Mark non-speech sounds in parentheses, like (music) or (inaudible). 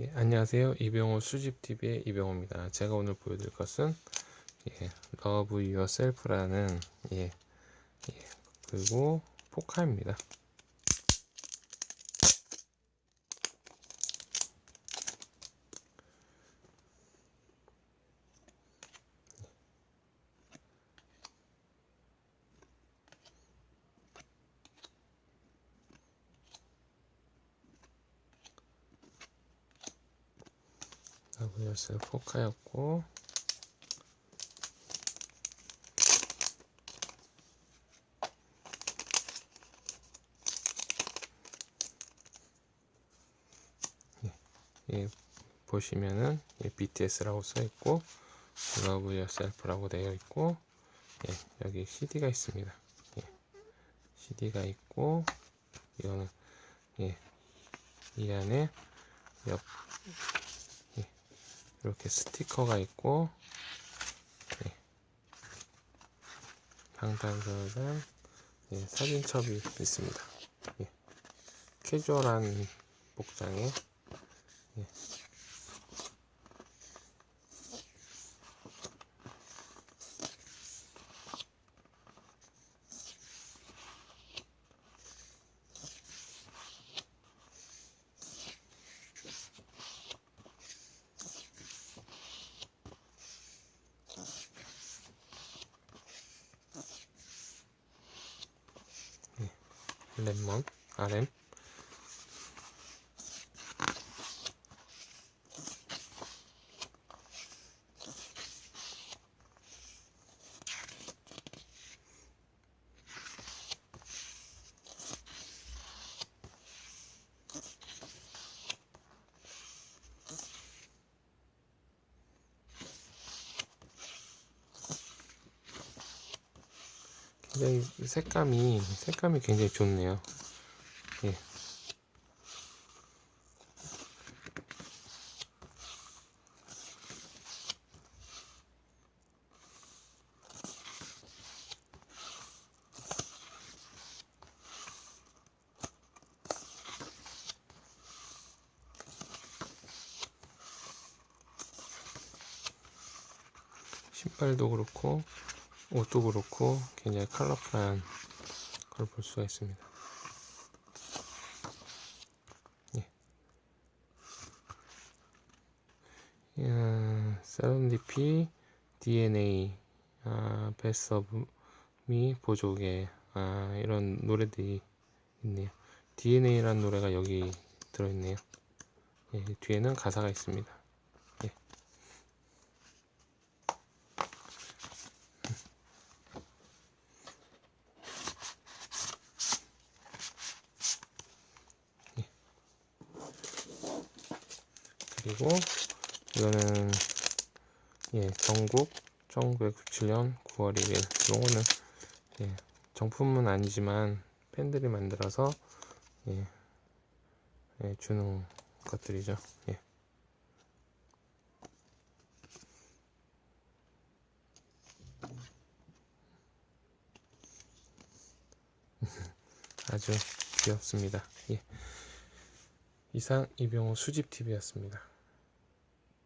예, 안녕하세요. 이병호 수집TV의 이병호입니다. 제가 오늘 보여드릴 것은, 예, Love Yourself라는, 예, 예, 그리고 포카입니다. Yourself 포카였고, 예, 보시면은 예, BTS라고 써 있고 Love Yourself라고 되어 있고 예, 여기 CD가 있습니다. 예, CD가 있고 이거는 예, 이 안에 옆 예, 이렇게 스티커가 있고 예, 방탄소년 예, 사진첩이 있습니다. 예, 캐주얼한 복장에 Lemon, ale 굉장히 색감이 색감이 굉장히 좋네요. 예. 신발도 그렇고 옷도 그렇고 굉장히 컬러풀한 걸 볼 수가 있습니다. 예. 아, 세렌디피 DNA 아, 베스 오브 미 보조개 아, 이런 노래들이 있네요. DNA라는 노래가 여기 들어있네요. 예, 뒤에는 가사가 있습니다. 그리고 이거는 예 전국 1997년 9월 1일. 요거는 예 정품은 아니지만 팬들이 만들어서 예, 예 주는 것들이죠. 예. (laughs) 아주 귀엽습니다. 예 이상 이병호 수집TV였습니다